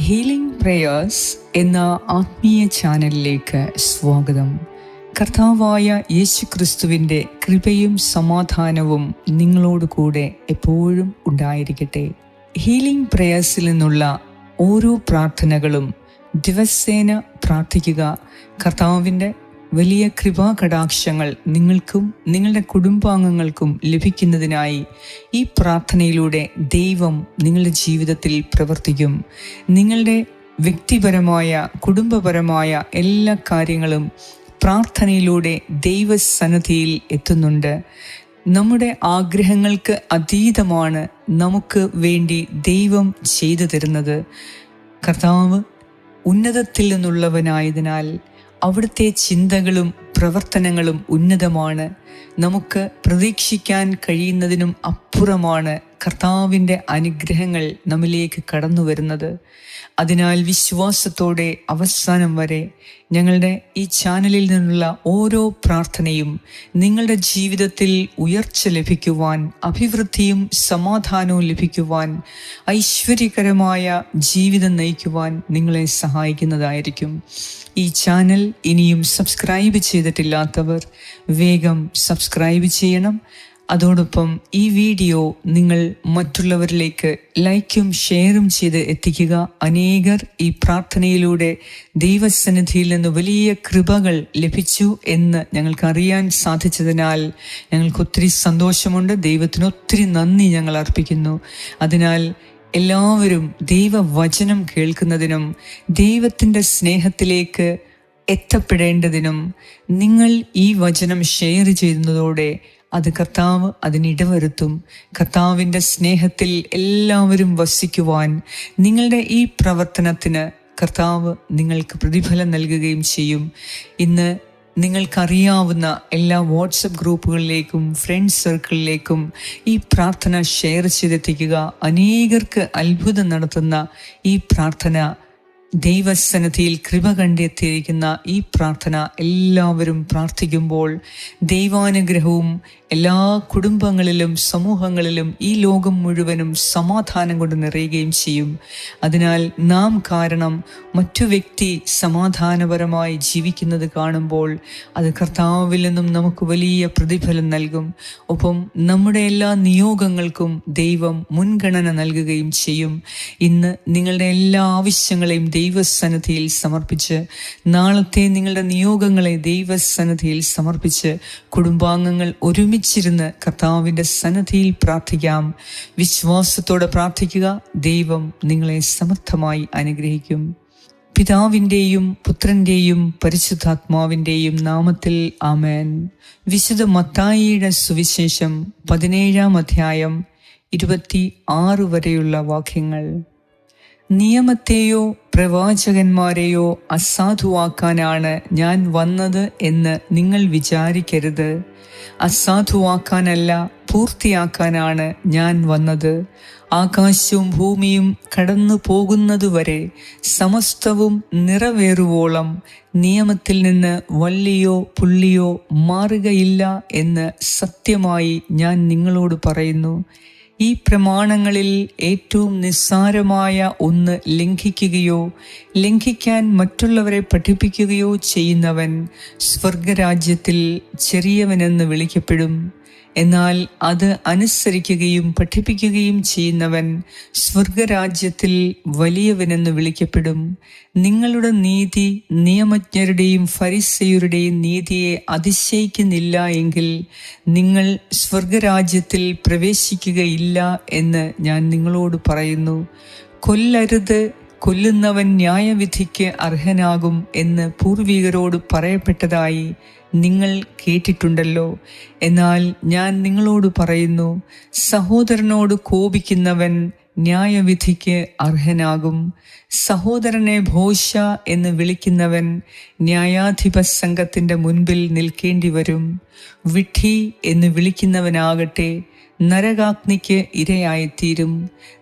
Healing prayers എന്ന ആത്മീയ ചാനലിലേക്ക് സ്വാഗതം. കർത്താവായ യേശു ക്രിസ്തുവിന്റെ കൃപയും സമാധാനവും നിങ്ങളോട് കൂടെ എപ്പോഴും ഉണ്ടായിരിക്കട്ടെ. ഹീലിംഗ് പ്രേയേഴ്സിൽ നിന്നുള്ള ഓരോ പ്രാർത്ഥനകളും ദിവസേന പ്രാർത്ഥിക്കുക. കർത്താവിന്റെ വലിയ കൃപാകടാക്ഷങ്ങൾ നിങ്ങൾക്കും നിങ്ങളുടെ കുടുംബാംഗങ്ങൾക്കും ലഭിക്കുന്നതിനായി ഈ പ്രാർത്ഥനയിലൂടെ ദൈവം നിങ്ങളുടെ ജീവിതത്തിൽ പ്രവർത്തിക്കും. നിങ്ങളുടെ വ്യക്തിപരമായ കുടുംബപരമായ എല്ലാ കാര്യങ്ങളും പ്രാർത്ഥനയിലൂടെ ദൈവസന്നദ്ധിയിൽ എത്തുന്നുണ്ട്. നമ്മുടെ ആഗ്രഹങ്ങൾക്ക് അതീതമാണ് നമുക്ക് വേണ്ടി ദൈവം ചെയ്തു തരുന്നത്. കർത്താവ് ഉന്നതത്തിൽ നിന്നുള്ളവനായതിനാൽ അവിടുത്തെ ചിന്തകളും പ്രവർത്തനങ്ങളും ഉന്നതമാണ്. നമുക്ക് പ്രതീക്ഷിക്കാൻ കഴിയുന്നതിനും അപ്പുറമാണ് കർത്താവിന്റെ അനുഗ്രഹങ്ങൾ നമ്മിലേക്ക് കടന്നു വരുന്നത് അതിനാൽ വിശ്വാസത്തോടെ അവസാനം വരെ ഞങ്ങളുടെ ഈ ചാനലിൽ നിന്നുള്ള ഓരോ പ്രാർത്ഥനയും നിങ്ങളുടെ ജീവിതത്തിൽ ഉയർച്ച ലഭിക്കുവാൻ അഭിവൃദ്ധിയും സമാധാനവും ലഭിക്കുവാൻ ഐശ്വര്യകരമായ ജീവിതം നയിക്കുവാൻ നിങ്ങളെ സഹായിക്കുന്നതായിരിക്കും. ഈ ചാനൽ ഇനിയും സബ്സ്ക്രൈബ് ചെയ്തിട്ടില്ലാത്തവർ വേഗം സബ്സ്ക്രൈബ് ചെയ്യണം. അതോടൊപ്പം ഈ വീഡിയോ നിങ്ങൾ മറ്റുള്ളവരിലേക്ക് ലൈക്കും ഷെയറും ചെയ്ത് എത്തിക്കുക. അനേകർ ഈ പ്രാർത്ഥനയിലൂടെ ദൈവസന്നിധിയിൽ നിന്ന് വലിയ കൃപകൾ ലഭിച്ചു എന്ന് ഞങ്ങൾക്ക് അറിയാൻ സാധിച്ചതിനാൽ ഞങ്ങൾക്ക് ഒത്തിരി സന്തോഷമുണ്ട്. ദൈവത്തിന് ഒത്തിരി നന്ദി ഞങ്ങൾ അർപ്പിക്കുന്നു. അതിനാൽ എല്ലാവരും ദൈവവചനം കേൾക്കുന്നതിനും ദൈവത്തിന്റെ സ്നേഹത്തിലേക്ക് എത്തപ്പെടേണ്ടതിനും നിങ്ങൾ ഈ വചനം ഷെയർ ചെയ്യുന്നതോടെ അത് കർത്താവ് അതിനിടവരുത്തും കർത്താവിന്റെ സ്നേഹത്തിൽ എല്ലാവരും വസിക്കുവാൻ നിങ്ങളുടെ ഈ പ്രവർത്തനത്തിന് കർത്താവ് നിങ്ങൾക്ക് പ്രതിഫലം നൽകുകയും ചെയ്യും. ഇന്ന് നിങ്ങൾക്കറിയാവുന്ന എല്ലാ വാട്സപ്പ് ഗ്രൂപ്പുകളിലേക്കും ഫ്രണ്ട് സർക്കിളിലേക്കും ഈ പ്രാർത്ഥന ഷെയർ ചെയ്തെത്തിക്കുക. അനേകർക്ക് അത്ഭുതം നടത്തുന്ന ഈ പ്രാർത്ഥന ദൈവസന്നിധിയിൽ കൃപ കണ്ടെത്തിയിരിക്കുന്ന ഈ പ്രാർത്ഥന എല്ലാവരും പ്രാർത്ഥിക്കുമ്പോൾ ദൈവാനുഗ്രഹവും എല്ലാ കുടുംബങ്ങളിലും സമൂഹങ്ങളിലും ഈ ലോകം മുഴുവനും സമാധാനം കൊണ്ട് നിറയുകയും ചെയ്യും. അതിനാൽ നാം കാരണം മറ്റു വ്യക്തി സമാധാനപരമായി ജീവിക്കുന്നത് കാണുമ്പോൾ അത് കർത്താവിൽ നിന്നും നമുക്ക് വലിയ പ്രതിഫലം നൽകും. ഒപ്പം നമ്മുടെ എല്ലാ നിയോഗങ്ങൾക്കും ദൈവം മുൻഗണന നൽകുകയും ചെയ്യും. ഇന്ന് നിങ്ങളുടെ എല്ലാ ആവശ്യങ്ങളെയും ദൈവസന്നിധിയിൽ സമർപ്പിച്ച് നാളത്തെ നിങ്ങളുടെ നിയോഗങ്ങളെ ദൈവസന്നിധിയിൽ സമർപ്പിച്ച് കുടുംബാംഗങ്ങൾ ഒരുമിച്ചിരുന്ന് കർത്താവിന്റെ സന്നിധിയിൽ പ്രാർത്ഥിക്കാം. വിശ്വാസത്തോടെ പ്രാർത്ഥിക്കുക. ദൈവം നിങ്ങളെ സമർത്ഥമായി അനുഗ്രഹിക്കും. പിതാവിന്റെയും പുത്രന്റെയും പരിശുദ്ധാത്മാവിന്റെയും നാമത്തിൽ ആമേൻ. വിശുദ്ധ മത്തായിയുടെ സുവിശേഷം പതിനേഴാം അധ്യായം ഇരുപത്തി ആറ് വരെയുള്ള വാക്യങ്ങൾ. നിയമത്തെയോ പ്രവാചകന്മാരെയോ അസാധുവാക്കാനാണ് ഞാൻ വന്നത് എന്ന് നിങ്ങൾ വിചാരിക്കരുത്. അസാധുവാക്കാനല്ല പൂർത്തിയാക്കാനാണ് ഞാൻ വന്നത്. ആകാശവും ഭൂമിയും കടന്നു പോകുന്നതുവരെ സമസ്തവും നിറവേറുവോളം നിയമത്തിൽ നിന്ന് വള്ളിയോ പുള്ളിയോ മാറുകയില്ല എന്ന് സത്യമായി ഞാൻ നിങ്ങളോട് പറയുന്നു. ഈ പ്രമാണങ്ങളിൽ ഏറ്റവും നിസ്സാരമായ ഒന്ന് ലംഘിക്കുകയോ ലംഘിക്കാൻ മറ്റുള്ളവരെ പഠിപ്പിക്കുകയോ ചെയ്യുന്നവൻ സ്വർഗരാജ്യത്തിൽ ചെറിയവനെന്ന് വിളിക്കപ്പെടും. എന്നാൽ അത് അനുസരിക്കുകയും പഠിപ്പിക്കുകയും ചെയ്യുന്നവൻ സ്വർഗരാജ്യത്തിൽ വലിയവനെന്ന് വിളിക്കപ്പെടും. നിങ്ങളുടെ നീതി നിയമജ്ഞരുടെയും ഫരിസയുടെയും നീതിയെ അതിശയിക്കുന്നില്ല എങ്കിൽ നിങ്ങൾ സ്വർഗരാജ്യത്തിൽ പ്രവേശിക്കുകയില്ല എന്ന് ഞാൻ നിങ്ങളോട് പറയുന്നു. കൊല്ലരുത് കൊല്ലുന്നവൻ ന്യായവിധിക്ക് അർഹനാകും എന്ന് പൂർവികരോട് പറയപ്പെട്ടതായി നിങ്ങൾ കേട്ടിട്ടുണ്ടല്ലോ. എന്നാൽ ഞാൻ നിങ്ങളോട് പറയുന്നു സഹോദരനോട് കോപിക്കുന്നവൻ ന്യായവിധിക്ക് അർഹനാകും. സഹോദരനെ ഭോഷ എന്ന് വിളിക്കുന്നവൻ ന്യായാധിപ സംഘത്തിന്റെ മുൻപിൽ നിൽക്കേണ്ടി വരും വിഡ്ഢി എന്ന് വിളിക്കുന്നവനാകട്ടെ നരകാഗ്നിക്ക് ഇരയായിത്തീരും.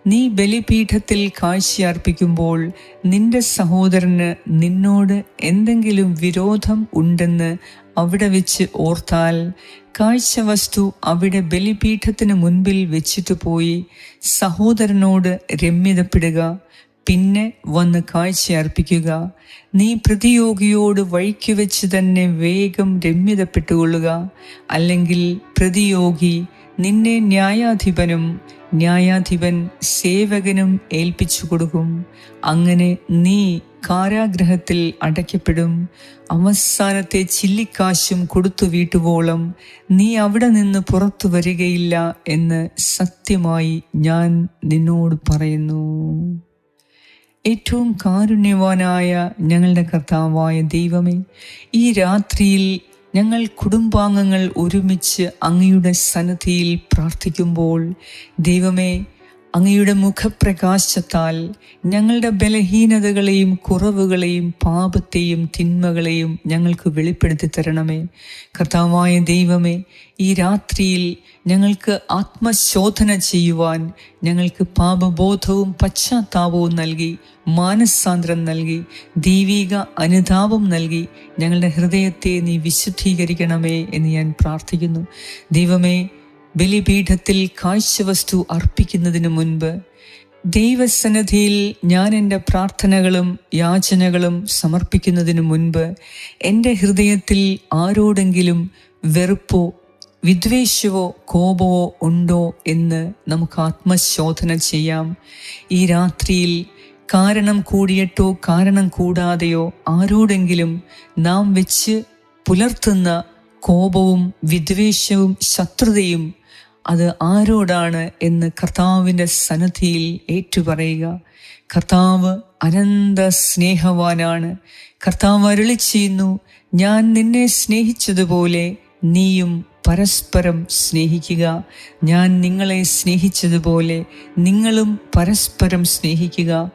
നീ ബലിപീഠത്തിൽ കാഴ്ചയർപ്പിക്കുമ്പോൾ നിന്റെ സഹോദരന് നിന്നോട് എന്തെങ്കിലും വിരോധം ഉണ്ടെന്ന് അവിടെ വെച്ച് ഓർത്താൽ കാഴ്ചവസ്തു അവിടെ ബലിപീഠത്തിന് മുൻപിൽ വെച്ചിട്ട് പോയി സഹോദരനോട് രമ്യതപ്പെടുക പിന്നെ വന്ന് കാഴ്ച അർപ്പിക്കുക നീ പ്രതിയോഗിയോട് വഴിക്ക് വെച്ച് തന്നെ വേഗം രമ്യതപ്പെട്ടുകൊള്ളുക. അല്ലെങ്കിൽ പ്രതിയോഗി നിന്നെ ന്യായാധിപനും ന്യായാധിപൻ സേവകനും ഏൽപ്പിച്ചു കൊടുക്കും. അങ്ങനെ നീ കാരാഗ്രഹത്തിൽ അടയ്ക്കപ്പെടും. അവസാനത്തെ ചില്ലിക്കാശും കൊടുത്തു വീട്ടുവോളം നീ അവിടെ നിന്ന് പുറത്തു വരികയില്ല എന്ന് സത്യമായി ഞാൻ നിന്നോട് പറയുന്നു. ഏറ്റവും കാരുണ്യവാനായ ഞങ്ങളുടെ കർത്താവായ ദൈവമേ ഈ രാത്രിയിൽ ഞങ്ങൾ കുടുംബാംഗങ്ങൾ ഒരുമിച്ച് അങ്ങയുടെ സന്നദ്ധിയിൽ പ്രാർത്ഥിക്കുമ്പോൾ ദൈവമേ അങ്ങയുടെ മുഖപ്രകാശത്താൽ ഞങ്ങളുടെ ബലഹീനതകളെയും കുറവുകളെയും പാപത്തെയും തിന്മകളെയും ഞങ്ങൾക്ക് വെളിപ്പെടുത്തി തരണമേ. കർത്താവായ ദൈവമേ ഈ രാത്രിയിൽ ഞങ്ങൾക്ക് ആത്മശോധന ചെയ്യുവാൻ ഞങ്ങൾക്ക് പാപബോധവും പശ്ചാത്താപവും നൽകി മാനസാന്തരം നൽകി ദൈവിക അനുതാപം നൽകി ഞങ്ങളുടെ ഹൃദയത്തെ നീ വിശുദ്ധീകരിക്കണമേ എന്ന് ഞാൻ പ്രാർത്ഥിക്കുന്നു. ദൈവമേ ബലിപീഠത്തിൽ കാഴ്ചവസ്തു അർപ്പിക്കുന്നതിന് മുൻപ് ദൈവസന്നിധിയിൽ ഞാൻ എന്റെ പ്രാർത്ഥനകളും യാചനകളും സമർപ്പിക്കുന്നതിന് മുൻപ് എന്റെ ഹൃദയത്തിൽ ആരോടെങ്കിലും വെറുപ്പോ വിദ്വേഷവോ കോപമോ ഉണ്ടോ എന്ന് നമുക്ക് ആത്മശോധന ചെയ്യാം. ഈ രാത്രിയിൽ കാരണം കൂടിയിട്ടോ കാരണം കൂടാതെയോ ആരോടെങ്കിലും നാം വെച്ച് പുലർത്തുന്ന കോപവും വിദ്വേഷവും ശത്രുതയും അത് ആരോടാണ് എന്ന് കർത്താവിന്റെ സന്നദ്ധിയിൽ ഏറ്റുപറയുക. കർത്താവ് അനന്ത സ്നേഹവാനാണ്. കർത്താവ് അരുളി ചെയ്യുന്നു ഞാൻ നിന്നെ സ്നേഹിച്ചതുപോലെ നീയും പരസ്പരം സ്നേഹിക്കുക. ഞാൻ നിങ്ങളെ സ്നേഹിച്ചതുപോലെ നിങ്ങളും പരസ്പരം സ്നേഹിക്കുക.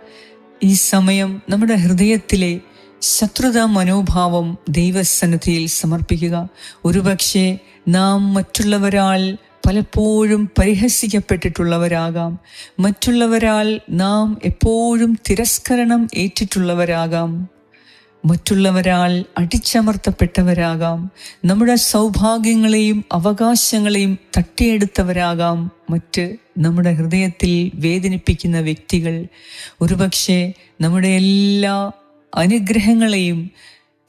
ഈ സമയം നമ്മുടെ ഹൃദയത്തിലെ ശത്രുതാ മനോഭാവം ദൈവസന്നിധിയിൽ സമർപ്പിക്കുക. ഒരുപക്ഷെ നാം മറ്റുള്ളവരാൽ പലപ്പോഴും പരിഹസിക്കപ്പെട്ടിട്ടുള്ളവരാകാം. മറ്റുള്ളവരാൽ നാം എപ്പോഴും തിരസ്കരണം ഏറ്റിട്ടുള്ളവരാകാം. മറ്റുള്ളവരാൽ അടിച്ചമർത്തപ്പെട്ടവരാകാം. നമ്മുടെ സൗഭാഗ്യങ്ങളെയും അവകാശങ്ങളെയും തട്ടിയെടുത്തവരാകാം. മറ്റ് നമ്മുടെ ഹൃദയത്തിൽ വേദനിപ്പിക്കുന്ന വ്യക്തികൾ. ഒരുപക്ഷെ നമ്മുടെ എല്ലാ അനുഗ്രഹങ്ങളെയും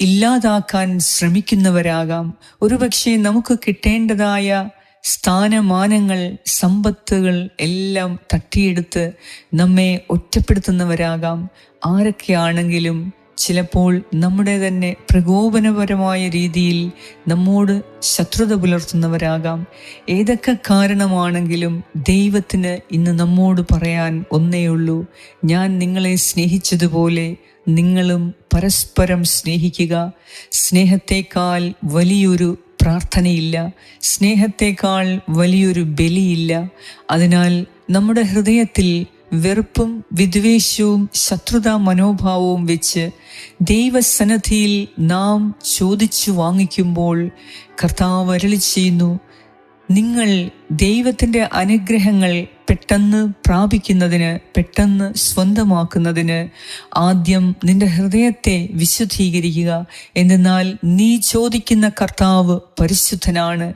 ഇല്ലാതാക്കാൻ ശ്രമിക്കുന്നവരാകാം. ഒരുപക്ഷെ നമുക്ക് കിട്ടേണ്ടതായ സ്ഥാനമാനങ്ങൾ സമ്പത്തുകൾ എല്ലാം തട്ടിയെടുത്ത് നമ്മെ ഒറ്റപ്പെടുത്തുന്നവരാകാം. ആരൊക്കെയാണെങ്കിലും ചിലപ്പോൾ നമ്മുടെ തന്നെ പ്രകോപനപരമായ രീതിയിൽ നമ്മോട് ശത്രുത പുലർത്തുന്നവരാകാം. ഏതൊക്കെ കാരണമാണെങ്കിലും ദൈവത്തിന് ഇന്ന് നമ്മോട് പറയാൻ ഒന്നേയുള്ളൂ ഞാൻ നിങ്ങളെ സ്നേഹിച്ചതുപോലെ നിങ്ങളും പരസ്പരം സ്നേഹിക്കുക. സ്നേഹത്തെക്കാൾ വലിയൊരു പ്രാർത്ഥനയില്ല. സ്നേഹത്തെക്കാൾ വലിയൊരു ബലിയില്ല. അതിനാൽ നമ്മുടെ ഹൃദയത്തിൽ വെറുപ്പും വിദ്വേഷവും ശത്രുതാ മനോഭാവവും വെച്ച് ദൈവസന്നദ്ധിയിൽ നാം ചോദിച്ചു വാങ്ങിക്കുമ്പോൾ കർത്താവ് അരളി ചെയ്യുന്നു നിങ്ങൾ ദൈവത്തിന്റെ അനുഗ്രഹങ്ങൾ പെട്ടെന്ന് പ്രാപിക്കുന്നതിന് പെട്ടെന്ന് സ്വന്തമാക്കുന്നതിന് ആദ്യം നിന്റെ ഹൃദയത്തെ വിശുദ്ധീകരിക്കുക. എന്തെന്നാൽ നീ ചോദിക്കുന്ന കർത്താവ് പരിശുദ്ധനാണ്.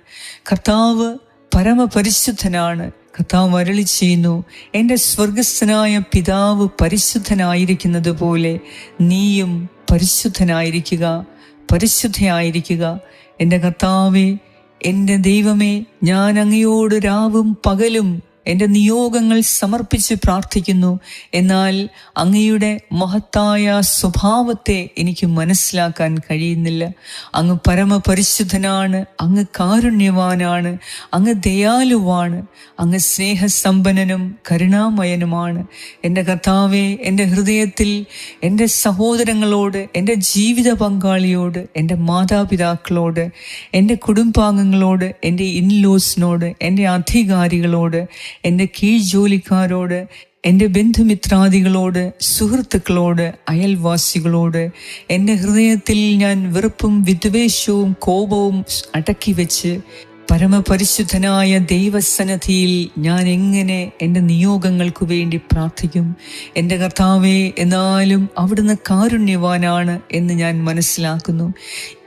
കർത്താവ് പരമപരിശുദ്ധനാണ്. കർത്താവ് അരളി ചെയ്യുന്നു എന്റെ സ്വർഗസ്ഥനായ പിതാവ് പരിശുദ്ധനായിരിക്കുന്നത് പോലെ നീയും പരിശുദ്ധനായിരിക്കുക പരിശുദ്ധയായിരിക്കുക. എന്റെ കർത്താവെ എന്റെ ദൈവമേ ഞാൻ അങ്ങയോട് രാവും പകലും എന്റെ നിയോഗങ്ങൾ സമർപ്പിച്ച് പ്രാർത്ഥിക്കുന്നു. എന്നാൽ അങ്ങയുടെ മഹത്തായ സ്വഭാവത്തെ എനിക്ക് മനസ്സിലാക്കാൻ കഴിയുന്നില്ല. അങ്ങ് പരമപരിശുദ്ധനാണ് അങ്ങ് കാരുണ്യവാനാണ് അങ്ങ് ദയാലുവാണ് അങ്ങ് സ്നേഹസമ്പന്നനും കരുണാമയനുമാണ്. എന്റെ കർത്താവെ എന്റെ ഹൃദയത്തിൽ എന്റെ സഹോദരങ്ങളോട് എന്റെ ജീവിത പങ്കാളിയോട് എന്റെ മാതാപിതാക്കളോട് എന്റെ കുടുംബാംഗങ്ങളോട് എന്റെ ഇൻലോസിനോട് എന്റെ അധികാരികളോട് എന്റെ കീഴ് ജോലിക്കാരോട് എന്റെ ബന്ധുമിത്രാദികളോട് സുഹൃത്തുക്കളോട് അയൽവാസികളോട് എന്റെ ഹൃദയത്തിൽ ഞാൻ വെറുപ്പും വിദ്വേഷവും കോപവും അടക്കി വെച്ച് പരമപരിശുദ്ധനായ ദൈവസന്നധിയിൽ ഞാൻ എങ്ങനെ എന്റെ നിയോഗങ്ങൾക്ക് വേണ്ടി പ്രാർത്ഥിക്കും? എന്റെ കർത്താവേ എന്നാലും അവിടുന്ന് കാരുണ്യവാനാണ് എന്ന് ഞാൻ മനസ്സിലാക്കുന്നു.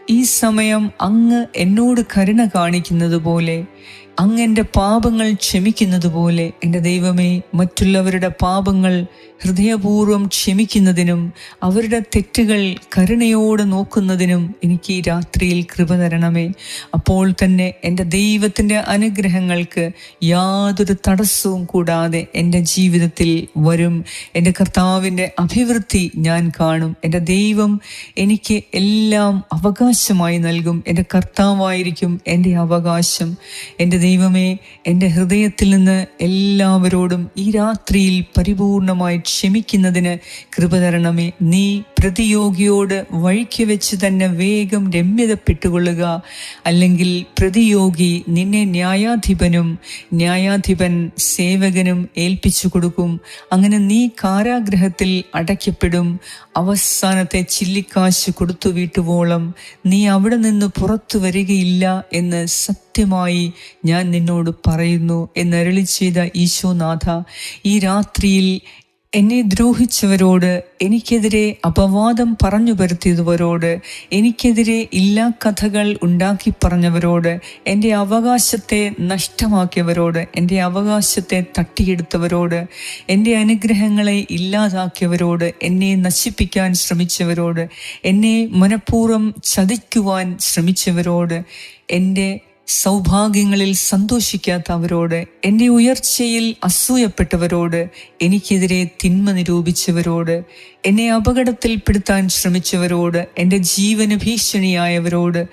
ഈ സമയം അങ്ങ് എന്നോട് കരുണ കാണിക്കുന്നത് പോലെ അങ്ങ് എന്റെ പാപങ്ങൾ ക്ഷമിക്കുന്നത് പോലെ എന്റെ ദൈവമേ മറ്റുള്ളവരുടെ പാപങ്ങൾ ഹൃദയപൂർവം ക്ഷമിക്കുന്നതിനും അവരുടെ തെറ്റുകൾ കരുണയോടെ നോക്കുന്നതിനും എനിക്ക് ഈ രാത്രിയിൽ കൃപ തരണമേ. അപ്പോൾ തന്നെ എന്റെ ദൈവത്തിന്റെ അനുഗ്രഹങ്ങൾക്ക് യാതൊരു തടസ്സവും കൂടാതെ എന്റെ ജീവിതത്തിൽ വരും. എന്റെ കർത്താവിന്റെ അഭിവൃദ്ധി ഞാൻ കാണും. എന്റെ ദൈവം എനിക്ക് എല്ലാം അവകാശമായി നൽകും. എന്റെ കർത്താവായിരിക്കും എന്റെ അവകാശം. എന്റെ ദൈവമേ എന്റെ ഹൃദയത്തിൽ നിന്ന് എല്ലാവരോടും ഈ രാത്രിയിൽ പരിപൂർണമായി ക്ഷമിക്കുന്നതിന് കൃപ തരണമേ. നീ പ്രതിയോഗിയോട് വഴിക്ക് വെച്ച് തന്നെ വേഗം രമ്യതപ്പെട്ടുകൊള്ളുക. അല്ലെങ്കിൽ പ്രതിയോഗി നിന്നെ ന്യായാധിപനും ന്യായാധിപൻ സേവകനും ഏൽപ്പിച്ചു കൊടുക്കും. അങ്ങനെ നീ കാരാഗ്രഹത്തിൽ അടയ്ക്കപ്പെടും. അവസാനത്തെ ചില്ലിക്കാശ് കൊടുത്തു വീട്ടുവോളം നീ അവിടെ നിന്ന് പുറത്തു വരികയില്ല എന്ന് സത്യമായി ഞാൻ നിന്നോട് പറയുന്നു എന്നരളി ചെയ്ത ഈശോനാഥ ഈ രാത്രിയിൽ എന്നെ ദ്രോഹിച്ചവരോട് എനിക്കെതിരെ അപവാദം പറഞ്ഞു പരത്തിയവരോട് എനിക്കെതിരെ ഇല്ലാ കഥകൾ ഉണ്ടാക്കി പറഞ്ഞവരോട് എന്റെ അവകാശത്തെ നഷ്ടമാക്കിയവരോട് എന്റെ അവകാശത്തെ തട്ടിയെടുത്തവരോട് എന്റെ അനുഗ്രഹങ്ങളെ ഇല്ലാതാക്കിയവരോട് എന്നെ നശിപ്പിക്കാൻ ശ്രമിച്ചവരോട് എന്നെ മനഃപൂർവം ചതിക്കുവാൻ ശ്രമിച്ചവരോട് എന്റെ സൗഭാഗ്യങ്ങളിൽ സന്തോഷിക്കാത്തവരോട് എന്റെ ഉയർച്ചയിൽ അസൂയപ്പെട്ടവരോട് എനിക്കെതിരെ തിന്മ നിരൂപിച്ചവരോട് എന്നെ അപകടത്തിൽപ്പെടുത്താൻ ശ്രമിച്ചവരോട് എന്റെ ജീവന് ഭീഷണിയായവരോട്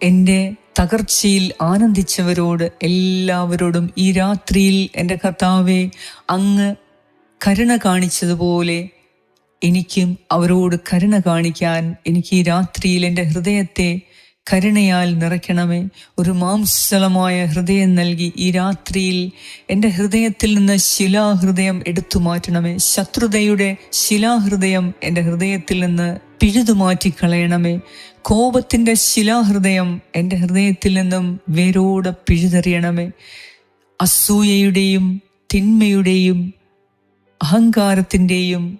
എന്റെ തകർച്ചയിൽ ആനന്ദിച്ചവരോട് എല്ലാവരോടും ഈ രാത്രിയിൽ എന്റെ കർത്താവെ അങ്ങ് കരുണ കാണിച്ചതുപോലെ എനിക്കും അവരോട് കരുണ കാണിക്കാൻ എനിക്ക് ഈ രാത്രിയിൽ എന്റെ ഹൃദയത്തെ കരുണയാൽ നിറയ്ക്കണമേ. ഒരു മാംസലമായ ഹൃദയം നൽകി ഈ രാത്രിയിൽ എന്റെ ഹൃദയത്തിൽ നിന്ന് ശിലാഹൃദയം എടുത്തു മാറ്റണമേ. ശത്രുതയുടെ ശിലാഹൃദയം എന്റെ ഹൃദയത്തിൽ നിന്ന് പിഴുതു മാറ്റിക്കളയണമേ. കോപത്തിന്റെ ശിലാഹൃദയം എന്റെ ഹൃദയത്തിൽ നിന്നും വേരോടെ പിഴുതെറിയണമേ. അസൂയയുടെയും തിന്മയുടെയും അഹങ്കാരത്തിന്റെയും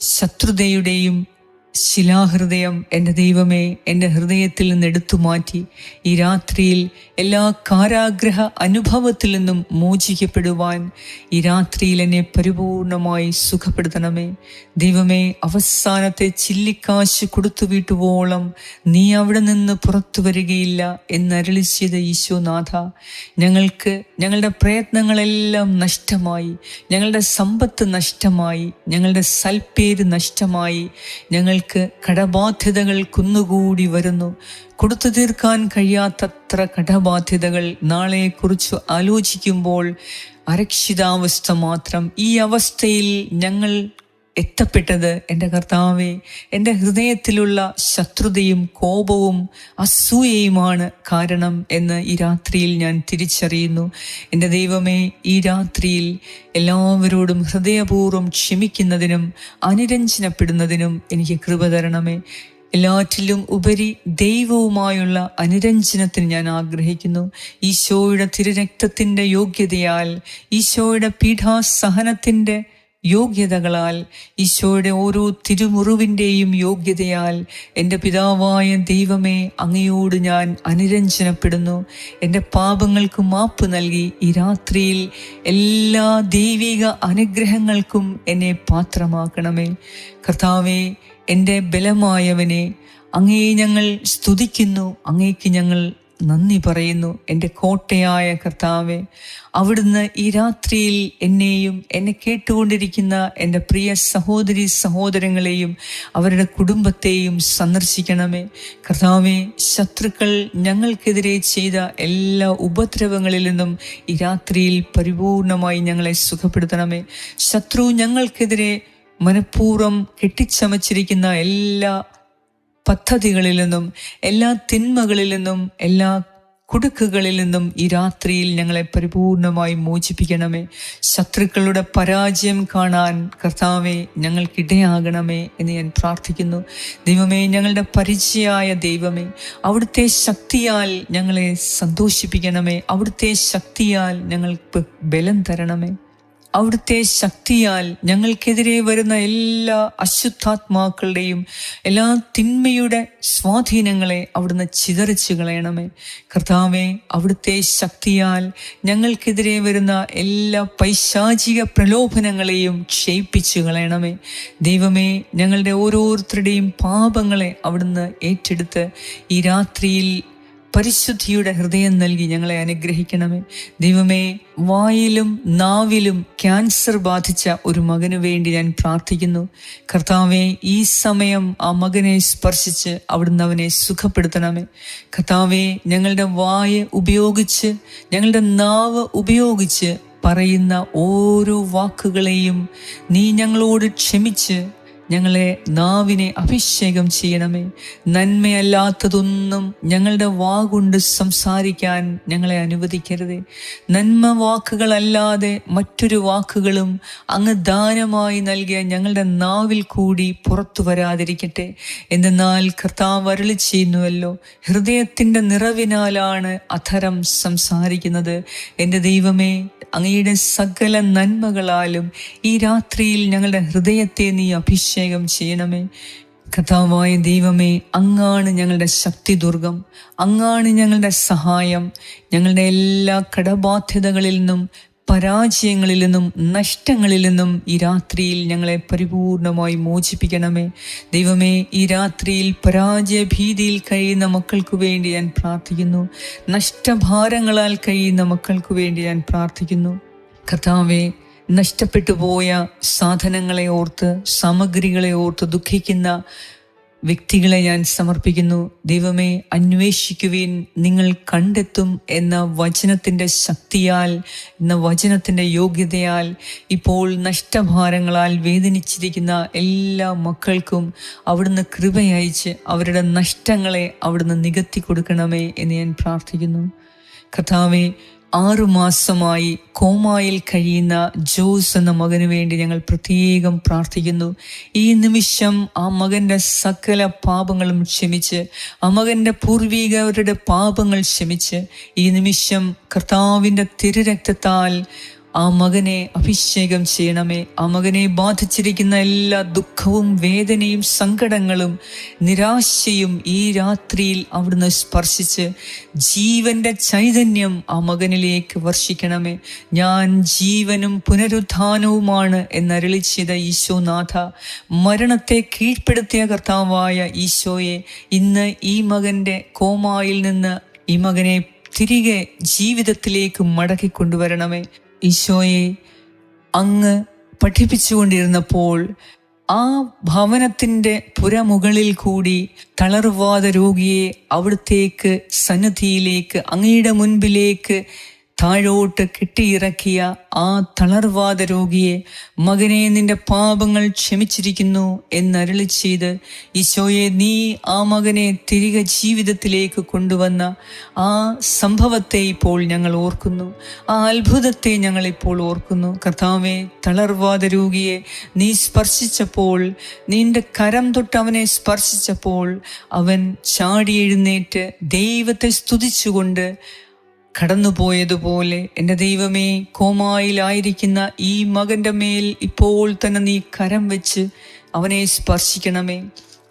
ശത്രുതയുടെയും ശിലാഹൃദയം എന്റെ ദൈവമേ എന്റെ ഹൃദയത്തിൽ നിന്ന് എടുത്തു മാറ്റി. ഈ രാത്രിയിൽ എല്ലാ കാരാഗ്രഹ അനുഭവത്തിൽ നിന്നും മോചിക്കപ്പെടുവാൻ ഈ രാത്രിയിൽ എന്നെ പരിപൂർണമായി സുഖപ്പെടുത്തണമേ. ദൈവമേ അവസാനത്തെ ചില്ലിക്കാശ് കൊടുത്തു വീട്ടുവോളം നീ അവിടെ നിന്ന് പുറത്തു വരികയില്ല എന്നരളി ചെയ്ത ഈശോനാഥ ഞങ്ങൾക്ക് ഞങ്ങളുടെ പ്രയത്നങ്ങളെല്ലാം നഷ്ടമായി. ഞങ്ങളുടെ സമ്പത്ത് നഷ്ടമായി. ഞങ്ങളുടെ സൽപ്പേര് നഷ്ടമായി. ഞങ്ങൾക്ക് കടബാധ്യതകൾ കുന്നുകൂടി വരുന്നു. കൊടുത്തു തീർക്കാൻ കഴിയാത്തത്ര കടബാധ്യതകൾ നാളെക്കുറിച്ച് ആലോചിക്കുമ്പോൾ അരക്ഷിതാവസ്ഥ മാത്രം. ഈ അവസ്ഥയിൽ ഞങ്ങൾ എത്തപ്പെട്ടത് എന്റെ കർത്താവെ. എന്റെ ഹൃദയത്തിലുള്ള ശത്രുതയും കോപവും അസൂയയുമാണ് കാരണം എന്ന് ഈ രാത്രിയിൽ ഞാൻ തിരിച്ചറിയുന്നു. എന്റെ ദൈവമേ ഈ രാത്രിയിൽ എല്ലാവരോടും ഹൃദയപൂർവം ക്ഷമിക്കുന്നതിനും അനുരഞ്ജനപ്പെടുന്നതിനും എനിക്ക് കൃപ തരണമേ. എല്ലാറ്റിലും ഉപരി ദൈവവുമായുള്ള അനുരഞ്ജനത്തിന് ഞാൻ ആഗ്രഹിക്കുന്നു. ഈശോയുടെ തിരുരക്തത്തിന്റെ യോഗ്യതയാൽ ഈശോയുടെ പീഠാസഹനത്തിന്റെ യോഗ്യതകളാൽ ഈശോയുടെ ഓരോ തിരുമുറിവിന്റെയും യോഗ്യതയാൽ എന്റെ പിതാവായ ദൈവമേ അങ്ങയോട് ഞാൻ അനുരഞ്ജനപ്പെടുന്നു. എന്റെ പാപങ്ങൾക്ക് മാപ്പ് നൽകി ഈ രാത്രിയിൽ എല്ലാ ദൈവിക അനുഗ്രഹങ്ങൾക്കും എന്നെ പാത്രമാക്കണമേ. കർത്താവെ എന്റെ ബലമായവനെ അങ്ങയെ ഞങ്ങൾ സ്തുതിക്കുന്നു അങ്ങേക്ക് ഞങ്ങൾ നന്ദി പറയുന്നു. എന്റെ കോട്ടയായ കർത്താവെ അവിടുന്ന് ഈ രാത്രിയിൽ എന്നെയും എന്നെ കേട്ടുകൊണ്ടിരിക്കുന്ന എന്റെ പ്രിയ സഹോദരി സഹോദരങ്ങളെയും അവരുടെ കുടുംബത്തെയും സന്ദർശിക്കണമേ. കർത്താവെ ശത്രുക്കൾ ഞങ്ങൾക്കെതിരെ ചെയ്ത എല്ലാ ഉപദ്രവങ്ങളിൽ നിന്നും ഈ രാത്രിയിൽ പരിപൂർണമായി ഞങ്ങളെ സുഖപ്പെടുത്തണമേ. ശത്രു ഞങ്ങൾക്കെതിരെ മനഃപൂർവം കെട്ടിച്ചമച്ചിരിക്കുന്ന എല്ലാ പദ്ധതികളിൽ നിന്നും എല്ലാ തിന്മകളിൽ നിന്നും എല്ലാ കുടുക്കുകളിൽ നിന്നും ഈ രാത്രിയിൽ ഞങ്ങളെ പരിപൂർണമായി മോചിപ്പിക്കണമേ. ശത്രുക്കളുടെ പരാജയം കാണാൻ കർത്താവെ ഞങ്ങൾക്കിടയാകണമേ എന്ന് ഞാൻ പ്രാർത്ഥിക്കുന്നു. ദൈവമേ ഞങ്ങളുടെ പരിചയായ ദൈവമേ അവിടുത്തെ ശക്തിയാൽ ഞങ്ങളെ സന്തോഷിപ്പിക്കണമേ. അവിടുത്തെ ശക്തിയാൽ ഞങ്ങൾക്ക് ബലം തരണമേ. അവിടുത്തെ ശക്തിയാൽ ഞങ്ങൾക്കെതിരെ വരുന്ന എല്ലാ അശുദ്ധാത്മാക്കളുടെയും എല്ലാ തിന്മയുടെ സ്വാധീനങ്ങളെ അവിടുന്ന് ചിതറിച്ചു കളയണമേ. കർത്താവെ അവിടുത്തെ ശക്തിയാൽ ഞങ്ങൾക്കെതിരെ വരുന്ന എല്ലാ പൈശാചിക പ്രലോഭനങ്ങളെയും ക്ഷയിപ്പിച്ചു കളയണമേ. ദൈവമേ ഞങ്ങളുടെ ഓരോരുത്തരുടെയും പാപങ്ങളെ അവിടുന്ന് ഏറ്റെടുത്ത് ഈ രാത്രിയിൽ പരിശുദ്ധിയുടെ ഹൃദയം നൽകി ഞങ്ങളെ അനുഗ്രഹിക്കണമേ. ദൈവമേ വായിലും നാവിലും ക്യാൻസർ ബാധിച്ച ഒരു മകന് വേണ്ടി ഞാൻ പ്രാർത്ഥിക്കുന്നു. കർത്താവെ ഈ സമയം ആ മകനെ സ്പർശിച്ച് അവിടുന്ന് അവനെ സുഖപ്പെടുത്തണമേ. കർത്താവെ ഞങ്ങളുടെ വായ ഉപയോഗിച്ച് ഞങ്ങളുടെ നാവ് ഉപയോഗിച്ച് പറയുന്ന ഓരോ വാക്കുകളെയും നീ ഞങ്ങളോട് ക്ഷമിച്ച് ഞങ്ങളെ നാവിനെ അഭിഷേകം ചെയ്യണമേ. നന്മയല്ലാത്തതൊന്നും ഞങ്ങളുടെ വാഗുണ്ട് സംസാരിക്കാൻ ഞങ്ങളെ അനുവദിക്കരുതേ. നന്മ വാക്കുകളല്ലാതെ മറ്റൊരു വാക്കുകളും അങ്ങ് ദാനമായി നൽകിയ ഞങ്ങളുടെ നാവിൽ കൂടി പുറത്തു വരാതിരിക്കട്ടെ. എന്നാൽ കർത്താവ് അരളി ചെയ്യുന്നുവല്ലോ ഹൃദയത്തിന്റെ നിറവിനാലാണ് അധരം സംസാരിക്കുന്നത്. എന്റെ ദൈവമേ അങ്ങയുടെ സകല നന്മകളാലും ഈ രാത്രിയിൽ ഞങ്ങളുടെ ഹൃദയത്തെ നീ അഭിഷേകം ചെയ്യണമേ. കഥാവായ ദൈവമേ അങ്ങാണ് ഞങ്ങളുടെ ശക്തി ദുർഗം അങ്ങാണ് ഞങ്ങളുടെ സഹായം. ഞങ്ങളുടെ എല്ലാ കടബാധ്യതകളിൽ നിന്നും പരാജയങ്ങളിൽ നിന്നും നഷ്ടങ്ങളിൽ നിന്നും ഈ രാത്രിയിൽ ഞങ്ങളെ പരിപൂർണമായി മോചിപ്പിക്കണമേ. ദൈവമേ ഈ രാത്രിയിൽ പരാജയ ഭീതിയിൽ കഴിയുന്ന മക്കൾക്ക് വേണ്ടി ഞാൻ പ്രാർത്ഥിക്കുന്നു. നഷ്ടഭാരങ്ങളാൽ കഴിയുന്ന മക്കൾക്ക് വേണ്ടി ഞാൻ പ്രാർത്ഥിക്കുന്നു. കർത്താവെ നഷ്ടപ്പെട്ടു പോയ സാധനങ്ങളെ ഓർത്ത് സാമഗ്രികളെ ഓർത്ത് ദുഃഖിക്കുന്ന വ്യക്തികളെ ഞാൻ സമർപ്പിക്കുന്നു. ദൈവമേ അന്വേഷിക്കുവിൻ നിങ്ങൾ കണ്ടെത്തും എന്ന വചനത്തിന്റെ ശക്തിയാൽ എന്ന വചനത്തിന്റെ യോഗ്യതയാൽ ഇപ്പോൾ നഷ്ടഭാരങ്ങളാൽ വേദനിച്ചിരിക്കുന്ന എല്ലാ മക്കൾക്കും അവിടുന്ന് കൃപയയച്ച് അവരുടെ നഷ്ടങ്ങളെ അവിടുന്ന് നികത്തി കൊടുക്കണമേ എന്ന് ഞാൻ പ്രാർത്ഥിക്കുന്നു. കഥാവെ ആറുമാസമായി കോമായിൽ കഴിയുന്ന ജോസ് എന്ന മകന് വേണ്ടി ഞങ്ങൾ പ്രത്യേകം പ്രാർത്ഥിക്കുന്നു. ഈ നിമിഷം ആ മകന്റെ സകല പാപങ്ങളും ക്ഷമിച്ച് ആ മകന്റെ പൂർവികരുടെ പാപങ്ങൾ ക്ഷമിച്ച് ഈ നിമിഷം കർത്താവിന്റെ തിരുരക്തത്താൽ ആ മകനെ അഭിഷേകം ചെയ്യണമേ. ആ മകനെ ബാധിച്ചിരിക്കുന്ന എല്ലാ ദുഃഖവും വേദനയും സങ്കടങ്ങളും നിരാശയും ഈ രാത്രിയിൽ അവിടുന്ന് സ്പർശിച്ച് ജീവന്റെ ചൈതന്യം ആ മകനിലേക്ക് വർഷിക്കണമേ. ഞാൻ ജീവനും പുനരുത്ഥാനവുമാണ് എന്നരളി ചെയ്ത ഈശോനാഥ മരണത്തെ കീഴ്പ്പെടുത്തിയ കർത്താവായ ഈശോയെ ഇന്ന് ഈ മകന്റെ കോമായിൽ നിന്ന് ഈ മകനെ തിരികെ ജീവിതത്തിലേക്ക് മടക്കി കൊണ്ടുവരണമേ. ഈശോയെ അങ്ങ് പഠിപ്പിച്ചുകൊണ്ടിരുന്നപ്പോൾ ആ ഭവനത്തിന്റെ പുരമുകളിൽ കൂടി തളർവാദ രോഗിയെ അവിടത്തേക്ക് സന്നിധിയിലേക്ക് അങ്ങയുടെ മുൻപിലേക്ക് താഴോട്ട് കെട്ടിയിറക്കിയ ആ തളർവാദ രോഗിയെ മകനെ നിന്റെ പാപങ്ങൾ ക്ഷമിച്ചിരിക്കുന്നു എന്നരളി ചെയ്ത് ഈശോയെ നീ ആ മകനെ തിരികെ ജീവിതത്തിലേക്ക് കൊണ്ടുവന്ന ആ സംഭവത്തെ ഇപ്പോൾ ഞങ്ങൾ ഓർക്കുന്നു. ആ അത്ഭുതത്തെ ഞങ്ങൾ ഇപ്പോൾ ഓർക്കുന്നു. കർത്താവെ തളർവാദ രോഗിയെ നീ സ്പർശിച്ചപ്പോൾ നിന്റെ കരം തൊട്ട് അവനെ സ്പർശിച്ചപ്പോൾ അവൻ ചാടി എഴുന്നേറ്റ് ദൈവത്തെ സ്തുതിച്ചുകൊണ്ട് കടന്നുപോയതുപോലെ എന്റെ ദൈവമേ കോമായിലായിരിക്കുന്ന ഈ മകന്റെ മേൽ ഇപ്പോൾ തന്നെ നീ കരം വെച്ച് അവനെ സ്പർശിക്കണമേ.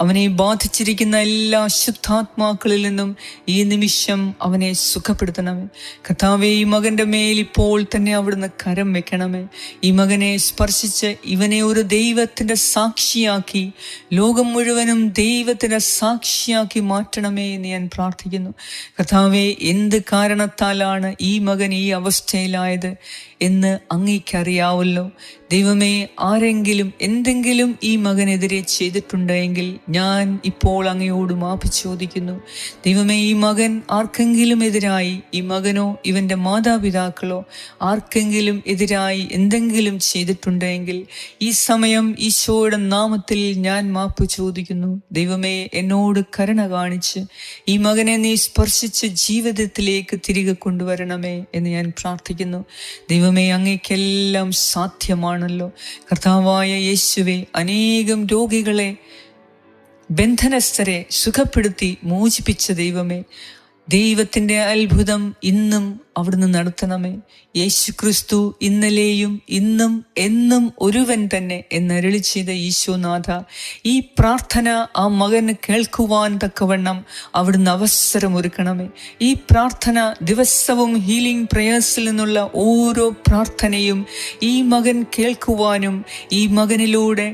അവനെ ബാധിച്ചിരിക്കുന്ന എല്ലാ ശുദ്ധാത്മാക്കളിൽ നിന്നും ഈ നിമിഷം അവനെ സുഖപ്പെടുത്തണമേ. കഥാവെ ഈ മകന്റെ മേൽ ഇപ്പോൾ തന്നെ അവിടുന്ന് കരം വെക്കണമേ. ഈ മകനെ സ്പർശിച്ച് ഇവനെ ഒരു ദൈവത്തിന്റെ സാക്ഷിയാക്കി ലോകം മുഴുവനും ദൈവത്തിന്റെ സാക്ഷിയാക്കി മാറ്റണമേ എന്ന് ഞാൻ പ്രാർത്ഥിക്കുന്നു. കഥാവെ എന്ത് കാരണത്താലാണ് ഈ മകൻ ഈ അവസ്ഥയിലായത്? എന്ന് അങ്ങേക്കറിയാവല്ലോ. ദൈവമേ ആരെങ്കിലും എന്തെങ്കിലും ഈ മകനെതിരെ ചെയ്തിട്ടുണ്ടെങ്കിൽ ഞാൻ ഇപ്പോൾ അങ്ങയോട് മാപ്പ് ചോദിക്കുന്നു. ദൈവമേ ഈ മകൻ ആർക്കെങ്കിലും എതിരായി ഈ മകനോ ഇവന്റെ മാതാപിതാക്കളോ ആർക്കെങ്കിലും എതിരായി എന്തെങ്കിലും ചെയ്തിട്ടുണ്ടെങ്കിൽ ഈ സമയം ഈശോയുടെ നാമത്തിൽ ഞാൻ മാപ്പ് ചോദിക്കുന്നു. ദൈവമേ എന്നോട് കരുണ കാണിച്ച് ഈ മകനെ നീ സ്പർശിച്ച് ജീവിതത്തിലേക്ക് തിരികെ കൊണ്ടുവരണമേ എന്ന് ഞാൻ പ്രാർത്ഥിക്കുന്നു. ദൈവമേ അങ്ങേക്കെല്ലാം സാധ്യമാണല്ലോ. കർത്താവായ യേശുവെ അനേകം രോഗികളെ ബന്ധനസ്ഥരെ സുഖപ്പെടുത്തി മോചിപ്പിച്ച ദൈവമേ ദൈവത്തിന്റെ അത്ഭുതം ഇന്നും അവിടുന്ന് നടത്തണമേ. യേശു ക്രിസ്തു ഇന്നലെയും ഇന്നും എന്നും ഒരുവൻ തന്നെ എന്നരളി ചെയ്ത ഈശോനാഥ ഈ പ്രാർത്ഥന ആ മകന് കേൾക്കുവാൻ തക്കവണ്ണം അവിടുന്ന് അവസരം ഒരുക്കണമേ ഈ പ്രാർത്ഥന ദിവസവും ഹീലിംഗ് പ്രേയേഴ്സിൽ നിന്നുള്ള ഓരോ പ്രാർത്ഥനയും ഈ മകൻ കേൾക്കുവാനും ഈ മകനിലൂടെ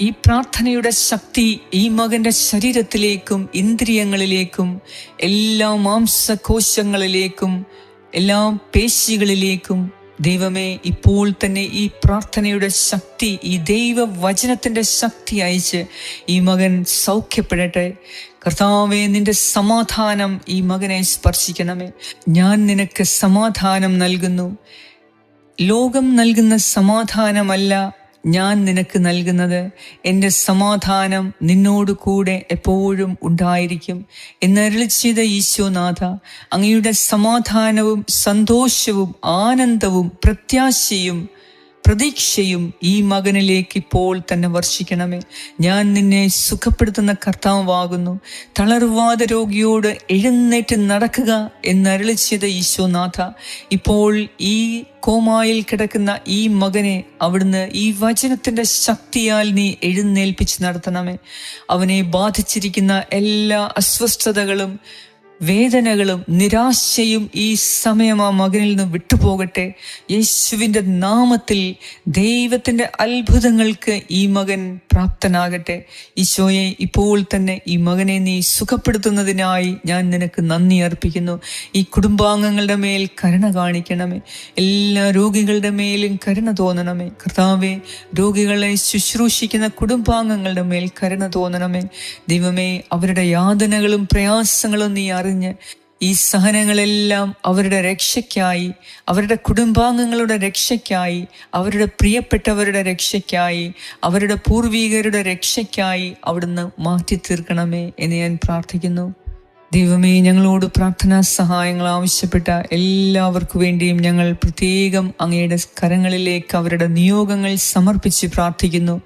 ഈ പ്രാർത്ഥനയുടെ ശക്തി ഈ മകന്റെ ശരീരത്തിലേക്കും ഇന്ദ്രിയങ്ങളിലേക്കും എല്ലാ മാംസകോശങ്ങളിലേക്കും എല്ലാ പേശികളിലേക്കും ദൈവമേ ഇപ്പോൾ തന്നെ ഈ പ്രാർത്ഥനയുടെ ശക്തി ഈ ദൈവ ദൈവവചനത്തിന്റെ ശക്തി അയച്ച് ഈ മകൻ സൗഖ്യപ്പെടട്ടെ. കർത്താവെ നിന്റെ സമാധാനം ഈ മകനെ സ്പർശിക്കണമേ. ഞാൻ നിനക്ക് സമാധാനം നൽകുന്നു. ലോകം നൽകുന്ന സമാധാനമല്ല ഞാൻ നിനക്ക് നൽകുന്നത് എന്റെ സമാധാനം നിന്നോട് കൂടെ എപ്പോഴും ഉണ്ടായിരിക്കും എന്നരളി ചെയ്ത ഈശോനാഥ അങ്ങയുടെ സമാധാനവും സന്തോഷവും ആനന്ദവും പ്രത്യാശയും പ്രതീക്ഷയും ഈ മകനിലേക്ക് ഇപ്പോൾ തന്നെ വർഷിക്കണമേ. ഞാൻ നിന്നെ സുഖപ്പെടുത്തുന്ന കർത്താവാകുന്നു. തളർവാദ രോഗിയോട് എഴുന്നേറ്റ് നടക്കുക എന്നരുളി ഈശോനാഥ ഇപ്പോൾ ഈ കോമായിൽ കിടക്കുന്ന ഈ മകനെ അവിടുന്ന് ഈ വചനത്തിന്റെ ശക്തിയാൽ നീ എഴുന്നേൽപ്പിച്ച് നടത്തണമേ. അവനെ ബാധിച്ചിരിക്കുന്ന എല്ലാ അസ്വസ്ഥതകളും വേദനകളും നിരാശയും ഈ സമയം ആ മകനിൽ നിന്ന് വിട്ടുപോകട്ടെ. യേശുവിന്റെ നാമത്തിൽ ദൈവത്തിന്റെ അത്ഭുതങ്ങൾക്ക് ഈ മകൻ പ്രാപ്തനാകട്ടെ. ഈശോയെ ഇപ്പോൾ തന്നെ ഈ മകനെ നീ സുഖപ്പെടുത്തുന്നതിനായി ഞാൻ നിനക്ക് നന്ദി അർപ്പിക്കുന്നു. ഈ കുടുംബാംഗങ്ങളുടെ മേൽ കരുണ കാണിക്കണമേ. എല്ലാ രോഗികളുടെ മേലും കരുണ തോന്നണമേ. കർത്താവെ രോഗികളെ ശുശ്രൂഷിക്കുന്ന കുടുംബാംഗങ്ങളുടെ മേൽ കരുണ തോന്നണമേ. ദൈവമേ അവരുടെ യാതനകളും പ്രയാസങ്ങളും നീ അറിഞ്ഞ് ഈ സഹനങ്ങളെല്ലാം അവരുടെ രക്ഷയ്ക്കായി അവരുടെ കുടുംബാംഗങ്ങളുടെ രക്ഷയ്ക്കായി അവരുടെ പ്രിയപ്പെട്ടവരുടെ രക്ഷയ്ക്കായി അവരുടെ പൂർവീകരുടെ രക്ഷയ്ക്കായി അവിടുന്ന് മാറ്റി തീർക്കണമേ എന്ന് ഞാൻ പ്രാർത്ഥിക്കുന്നു. ദൈവമേ ഞങ്ങളോട് പ്രാർത്ഥനാ സഹായങ്ങൾ ആവശ്യപ്പെട്ട എല്ലാവർക്കു വേണ്ടിയും ഞങ്ങൾ പ്രത്യേകം അങ്ങയുടെ കരങ്ങളിലേക്ക് അവരുടെ നിയോഗങ്ങൾ സമർപ്പിച്ച് പ്രാർത്ഥിക്കുന്നു.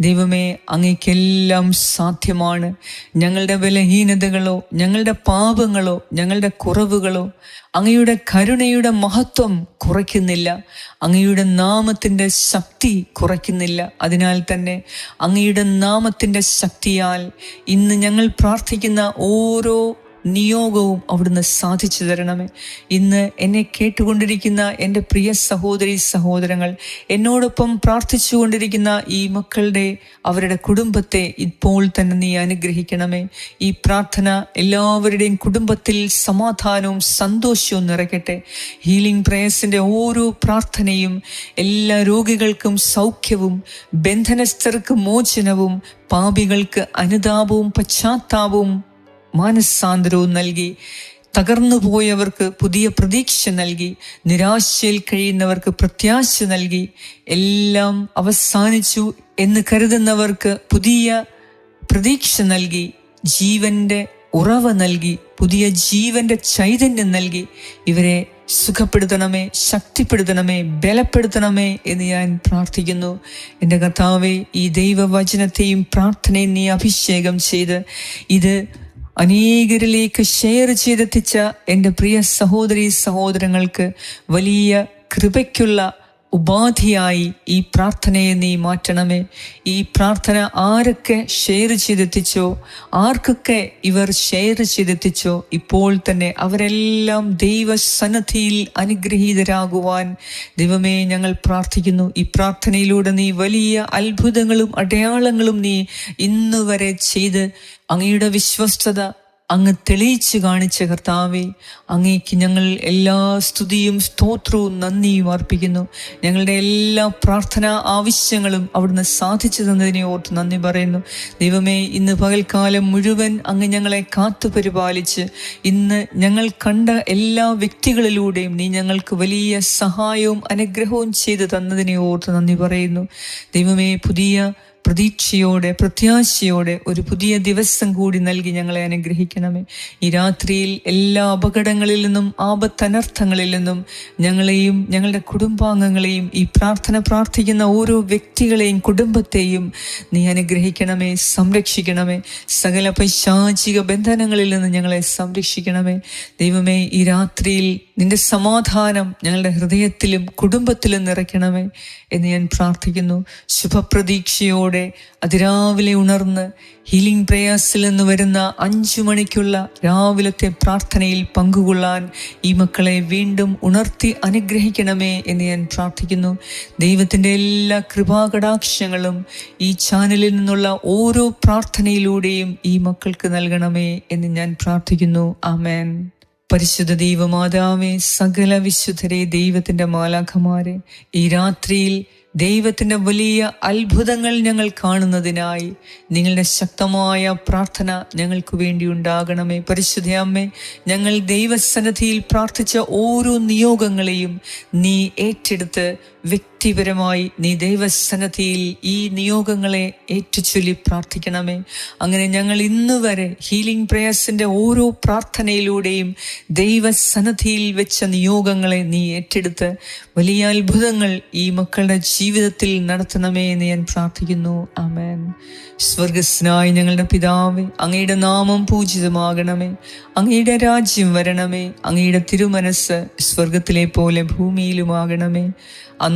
ദൈവമേ അങ്ങേക്കെല്ലാം സാധ്യമാണ്. ഞങ്ങളുടെ ബലഹീനതകളോ ഞങ്ങളുടെ പാപങ്ങളോ ഞങ്ങളുടെ കുറവുകളോ അങ്ങയുടെ കരുണയുടെ മഹത്വം കുറയ്ക്കുന്നില്ല. അങ്ങയുടെ നാമത്തിന്റെ ശക്തി കുറയ്ക്കുന്നില്ല. അതിനാൽ തന്നെ അങ്ങയുടെ നാമത്തിന്റെ ശക്തിയാൽ ഇന്ന് ഞങ്ങൾ പ്രാർത്ഥിക്കുന്ന ഓരോ നിയോഗവും അവിടുന്ന് സാധിച്ചു തരണമേ. ഇന്ന് എന്നെ കേട്ടുകൊണ്ടിരിക്കുന്ന എന്റെ പ്രിയ സഹോദരി സഹോദരങ്ങൾ എന്നോടൊപ്പം പ്രാർത്ഥിച്ചുകൊണ്ടിരിക്കുന്ന ഈ മക്കളുടെ അവരുടെ കുടുംബത്തെ ഇപ്പോൾ തന്നെ നീ അനുഗ്രഹിക്കണമേ. ഈ പ്രാർത്ഥന എല്ലാവരുടെയും കുടുംബത്തിൽ സമാധാനവും സന്തോഷവും നിറയ്ക്കട്ടെ. ഹീലിംഗ് പ്രേയസിന്റെ ഓരോ പ്രാർത്ഥനയും എല്ലാ രോഗികൾക്കും സൗഖ്യവും ബന്ധനസ്ഥർക്ക് മോചനവും പാപികൾക്ക് അനുതാപവും പശ്ചാത്താപവും മാനസാന്തരവും നൽകി തകർന്നു പോയവർക്ക് പുതിയ പ്രതീക്ഷ നൽകി നിരാശയിൽ കഴിയുന്നവർക്ക് പ്രത്യാശ നൽകി എല്ലാം അവസാനിച്ചു എന്ന് കരുതുന്നവർക്ക് പുതിയ പ്രതീക്ഷ നൽകി ജീവന്റെ ഉറവ നൽകി പുതിയ ജീവന്റെ ചൈതന്യം നൽകി. ഇവരെ സുഖപ്പെടുത്തണമേ ശക്തിപ്പെടുത്തണമേ ബലപ്പെടുത്തണമേ എന്ന് ഞാൻ പ്രാർത്ഥിക്കുന്നു. എന്റെ കർത്താവെ ഈ ദൈവവചനത്തെയും പ്രാർത്ഥനയും നീ അഭിഷേകം ചെയ്ത് ഇത് അനേകരിലേക്ക് ഷെയർ ചെയ്തെത്തിച്ച എന്റെ പ്രിയ സഹോദരി സഹോദരങ്ങൾക്ക് വലിയ കൃപയ്ക്കുള്ള ഉപാധിയായി ഈ പ്രാർത്ഥനയെ നീ മാറ്റണമേ. ഈ പ്രാർത്ഥന ആരൊക്കെ ഷെയർ ചെയ്തെത്തിച്ചോ ആർക്കൊക്കെ ഇവർ ഷെയർ ചെയ്തെത്തിച്ചോ ഇപ്പോൾ തന്നെ അവരെല്ലാം ദൈവസന്നദ്ധിയിൽ അനുഗ്രഹീതരാകുവാൻ ദൈവമേ ഞങ്ങൾ പ്രാർത്ഥിക്കുന്നു. ഈ പ്രാർത്ഥനയിലൂടെ നീ വലിയ അത്ഭുതങ്ങളും അടയാളങ്ങളും നീ ഇന്നുവരെ ചെയ്ത് അങ്ങയുടെ വിശ്വസ്തത അങ്ങ് തെളിയിച്ച് കാണിച്ച കർത്താവെ അങ്ങേക്ക് ഞങ്ങൾ എല്ലാ സ്തുതിയും സ്തോത്രവും നന്ദിയും അർപ്പിക്കുന്നു. ഞങ്ങളുടെ എല്ലാ പ്രാർത്ഥനാ ആവശ്യങ്ങളും അവിടുന്ന് സാധിച്ചു തന്നതിനെ ഓർത്ത് നന്ദി പറയുന്നു. ദൈവമേ ഇന്ന് പകൽക്കാലം മുഴുവൻ അങ്ങ് ഞങ്ങളെ കാത്തു പരിപാലിച്ച് ഇന്ന് ഞങ്ങൾ കണ്ട എല്ലാ വ്യക്തികളിലൂടെയും നീ ഞങ്ങൾക്ക് വലിയ സഹായവും അനുഗ്രഹവും ചെയ്തു തന്നതിനെ ഓർത്ത് നന്ദി പറയുന്നു. ദൈവമേ പുതിയ പ്രതീക്ഷയോടെ പ്രത്യാശയോടെ ഒരു പുതിയ ദിവസം കൂടി നൽകി ഞങ്ങളെ അനുഗ്രഹിക്കണമേ. ഈ രാത്രിയിൽ എല്ലാ അപകടങ്ങളിൽ നിന്നും ആപത്തനർത്ഥങ്ങളിൽ നിന്നും ഞങ്ങളെയും ഞങ്ങളുടെ കുടുംബാംഗങ്ങളെയും ഈ പ്രാർത്ഥന പ്രാർത്ഥിക്കുന്ന ഓരോ വ്യക്തികളെയും കുടുംബത്തെയും നീ അനുഗ്രഹിക്കണമേ സംരക്ഷിക്കണമേ. സകല പൈശാചിക ബന്ധനങ്ങളിൽ നിന്ന് ഞങ്ങളെ സംരക്ഷിക്കണമേ. ദൈവമേ ഈ രാത്രിയിൽ നിന്റെ സമാധാനം ഞങ്ങളുടെ ഹൃദയത്തിലും കുടുംബത്തിലും നിറയ്ക്കണമേ എന്ന് ഞാൻ പ്രാർത്ഥിക്കുന്നു. ശുഭപ്രതീക്ഷയോടെ അതിരാവിലെ ഉണർന്ന് ഹീലിംഗ് പ്രയാസിൽ നിന്ന് വരുന്ന അഞ്ചു മണിക്കുള്ള രാവിലത്തെ പ്രാർത്ഥനയിൽ പങ്കുകൊള്ളാൻ ഈ മക്കളെ വീണ്ടും ഉണർത്തി അനുഗ്രഹിക്കണമേ എന്ന് ഞാൻ പ്രാർത്ഥിക്കുന്നു. ദൈവത്തിന്റെ എല്ലാ കൃപാകടാക്ഷങ്ങളും ഈ ചാനലിൽ നിന്നുള്ള ഓരോ പ്രാർത്ഥനയിലൂടെയും ഈ മക്കൾക്ക് നൽകണമേ എന്ന് ഞാൻ പ്രാർത്ഥിക്കുന്നു. ആമേൻ. പരിശുദ്ധ ദൈവമാതാവേ സകല വിശുദ്ധരെ ദൈവത്തിന്റെ മാലാഖമാരെ ഈ രാത്രിയിൽ ദൈവത്തിന്റെ വലിയ അത്ഭുതങ്ങൾ ഞങ്ങൾ കാണുന്നതിനായി നിങ്ങളുടെ ശക്തമായ പ്രാർത്ഥന ഞങ്ങൾക്ക് വേണ്ടി ഉണ്ടാകണമേ. പരിശുദ്ധ അമ്മേ ഞങ്ങൾ ദൈവസന്നിധിയിൽ പ്രാർത്ഥിച്ച ഓരോ നിയോഗങ്ങളെയും നീ ഏറ്റെടുത്ത് വ്യക്തിപരമായി നീ ദൈവസന്നദ്ധിയിൽ ഈ നിയോഗങ്ങളെ ഏറ്റുചൊല്ലി പ്രാർത്ഥിക്കണമേ. അങ്ങനെ ഞങ്ങൾ ഇന്ന് വരെ ഹീലിംഗ് പ്രേയേഴ്സിന്റെ ഓരോ പ്രാർത്ഥനയിലൂടെയും ദൈവസന്നദ്ധിയിൽ വെച്ച നിയോഗങ്ങളെ നീ ഏറ്റെടുത്ത് വലിയ അത്ഭുതങ്ങൾ ഈ മക്കളുടെ ജീവിതത്തിൽ നടത്തണമേ എന്ന് ഞാൻ പ്രാർത്ഥിക്കുന്നു. ആമേൻ. സ്വർഗസ്നായി ഞങ്ങളുടെ പിതാവേ അങ്ങയുടെ നാമം പൂജിതമാകണമേ. അങ്ങയുടെ രാജ്യം വരണമേ. അങ്ങയുടെ തിരുമനസ് സ്വർഗത്തിലെ പോലെ ഭൂമിയിലുമാകണമേ. അന്നു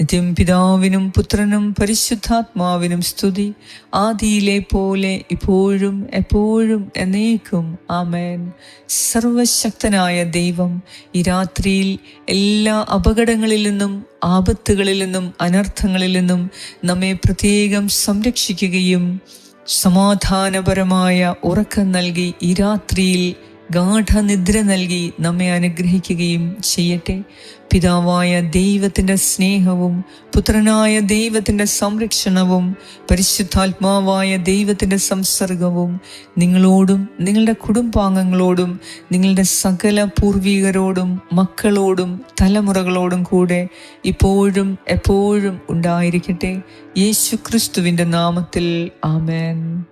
നിത്യം പിതാവിനും പുത്രനും പരിശുദ്ധാത്മാവിനും സ്തുതി. ആദിയിലെ പോലെ ഇപ്പോഴും എപ്പോഴും എന്നേക്കും. ആമേൻ. സർവശക്തനായ ദൈവം ഈ രാത്രിയിൽ എല്ലാ അപകടങ്ങളിൽ നിന്നും ആപത്തുകളിൽ നിന്നും അനർത്ഥങ്ങളിൽ നിന്നും നമ്മെ പ്രത്യേകം സംരക്ഷിക്കുകയും സമാധാനപരമായ ഉറക്കം നൽകി ഈ രാത്രിയിൽ ഗാഠനിദ്ര നൽകി നമ്മെ അനുഗ്രഹിക്കുകയും ചെയ്യട്ടെ. പിതാവായ ദൈവത്തിന്റെ സ്നേഹവും പുത്രനായ ദൈവത്തിന്റെ സംരക്ഷണവും പരിശുദ്ധാത്മാവായ ദൈവത്തിന്റെ സംസർഗവും നിങ്ങളോടും നിങ്ങളുടെ കുടുംബാംഗങ്ങളോടും നിങ്ങളുടെ സകല പൂർവികരോടും മക്കളോടും തലമുറകളോടും കൂടെ ഇപ്പോഴും എപ്പോഴും ഉണ്ടായിരിക്കട്ടെ. യേശു ക്രിസ്തുവിന്റെ നാമത്തിൽ ആമേൻ.